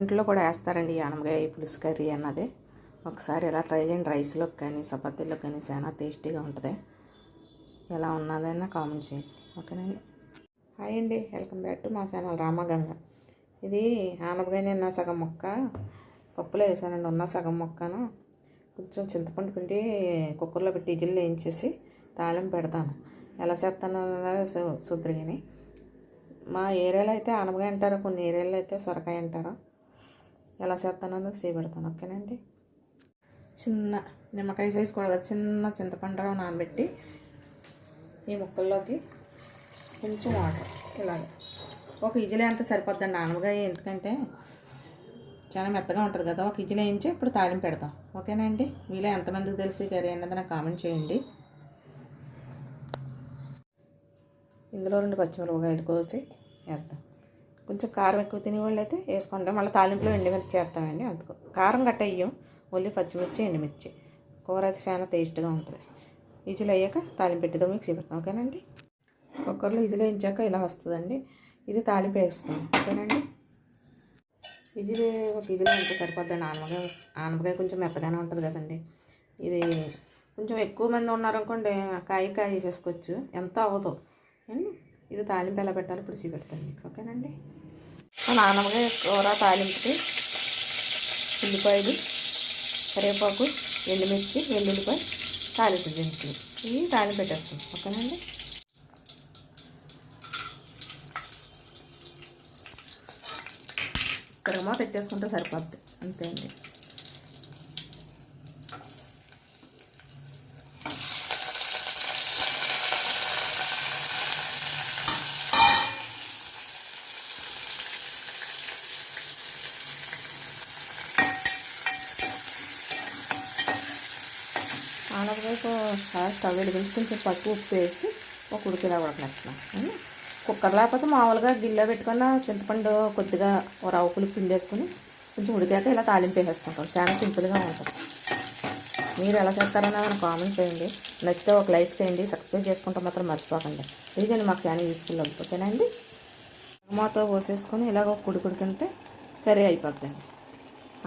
ఇంట్లో కూడా వేస్తారండి ఈ ఆనపకాయ పులుసు కర్రీ అన్నది. ఒకసారి ఇలా ట్రై చేయండి. రైస్లోకి కానీ చపాతీలోకి కానీ చాలా టేస్టీగా ఉంటుంది. ఎలా ఉన్నదైనా కామెంట్ చేయండి. ఓకేనండి. హాయ్ అండి. వెల్కమ్ బ్యాక్ టు మా ఛానల్ రామగంగ ఇది ఆనపకాయ నిన్న సగం మొక్క పప్పులో వేసానండి. ఉన్న సగం మొక్కను కొంచెం చింతపండు పిండి కుక్కర్లో పెట్టి ఇజిల్ వేయించేసి తాళం పెడతాను. ఎలా చేస్తాను అన్నది మా ఏరియాలో అయితే ఆనపకాయ అంటారు కొన్ని ఏరియాలో అయితే సొరకాయ అంటారు. ఎలా చేస్తానో చేపెడతాను ఓకేనండి? చిన్న నిమ్మకాయ సైజు కూడా చిన్న చింతపండు రవ్వ నానబెట్టి ఈ ముక్కల్లోకి కొంచెం వాటర్ ఇలాగ. ఒక ఇజిలే అంత సరిపోద్దండి ఆనపకాయ ఎందుకంటే చాలా మెత్తగా ఉంటుంది కదా ఒక ఇజిలే వేయించి ఇప్పుడు తాలింపు పెడతాం ఓకేనండి? మీలో ఎంతమందికి తెలిసి కర్రీ అన్నది నాకు కామెంట్ చేయండి. ఇందులో రెండు పచ్చిమిరపకాయలు కోసి వేద్దాం. కొంచెం కారం ఎక్కువ తినేవాళ్ళు అయితే వేసుకుంటాం. మళ్ళీ తాలింపులో ఎండుమిర్చి చేస్తామండి అందుకు. కారం గట్ట వేయం. ఓన్లీ పచ్చిమిర్చి ఎండుమిర్చి. కూర అయితే చాలా టేస్ట్గా ఉంటుంది. ఈజీలు అయ్యాక తాలింపు పెట్టిదో మిక్సీ పెడతాం. ఓకేనండి? కుక్కర్లో ఈజీలు వేయించాక ఇలా వస్తుందండి. ఇది తాలింపు వేస్తాం. ఓకేనండి? ఈజీలు ఒక విజిల్ ఎంత సరిపోద్దండి. ఆనపకాయ ఆనపకాయ కొంచెం మెత్తగానే ఉంటుంది కదండి. ఇది కొంచెం ఎక్కువ మంది ఉన్నారనుకోండి కాయ కాయ చేసుకోవచ్చు. ఎంత అవ్వదు. అండి ఇది తాలింపు ఎలా పెట్టాలో పులిసి పెడతాను మీకు ఓకేనండి? నానమ్మగా కూర తాలింపుకి ఉల్లిపాయలు కరివేపాకు ఎండుమిర్చి వెల్లుల్లిపాయ తాలింపు దినుసులు. ఇవి తాలింపు పెట్టేస్తాం ఓకేనండి? తిరగమా పెట్టేసుకుంటే సరిపోద్ది అంతే అండి. ఆనపకాయకు స్టవ్ వెలిగించి కొంచెం పసుపు ఉప్పు వేసి ఒక ఉడికిలా ఉడకనేస్తున్నాం కుక్కర్ లేకపోతే మామూలుగా గిన్నెలో పెట్టుకున్న చింతపండు కొద్దిగా ఒక రవ్వ పులుపు కొంచెం ఉడికాక ఇలా తాలింపు వేసేసుకుంటాం. చాలా సింపుల్గా ఉంటుంది. మీరు ఎలా చేస్తారన్నా నాకు కామెంట్ చేయండి. నచ్చితే ఒక లైక్ చేయండి. సబ్స్క్రైబ్ చేసుకుంటే మాత్రం మర్చిపోకండి. ఇదిగండి మాకు చాలా యూస్ఫుల్ అవుతుంది మాతో పోసేసుకొని ఇలాగ ఒక కుడి కుడికితే కర్రీ అయిపోద్దండి.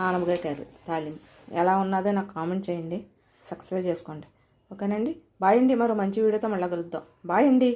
ఆనపకాయ కర్రీ తాలింపు. ఎలా ఉన్నదో నాకు కామెంట్ చేయండి. సబ్స్క్రైబ్ చేసుకోండి. ఓకేనండి? బాయ్ అండి. మరో మంచి వీడియోతో మళ్ళీ కలుద్దాం. బాయ్ అండి.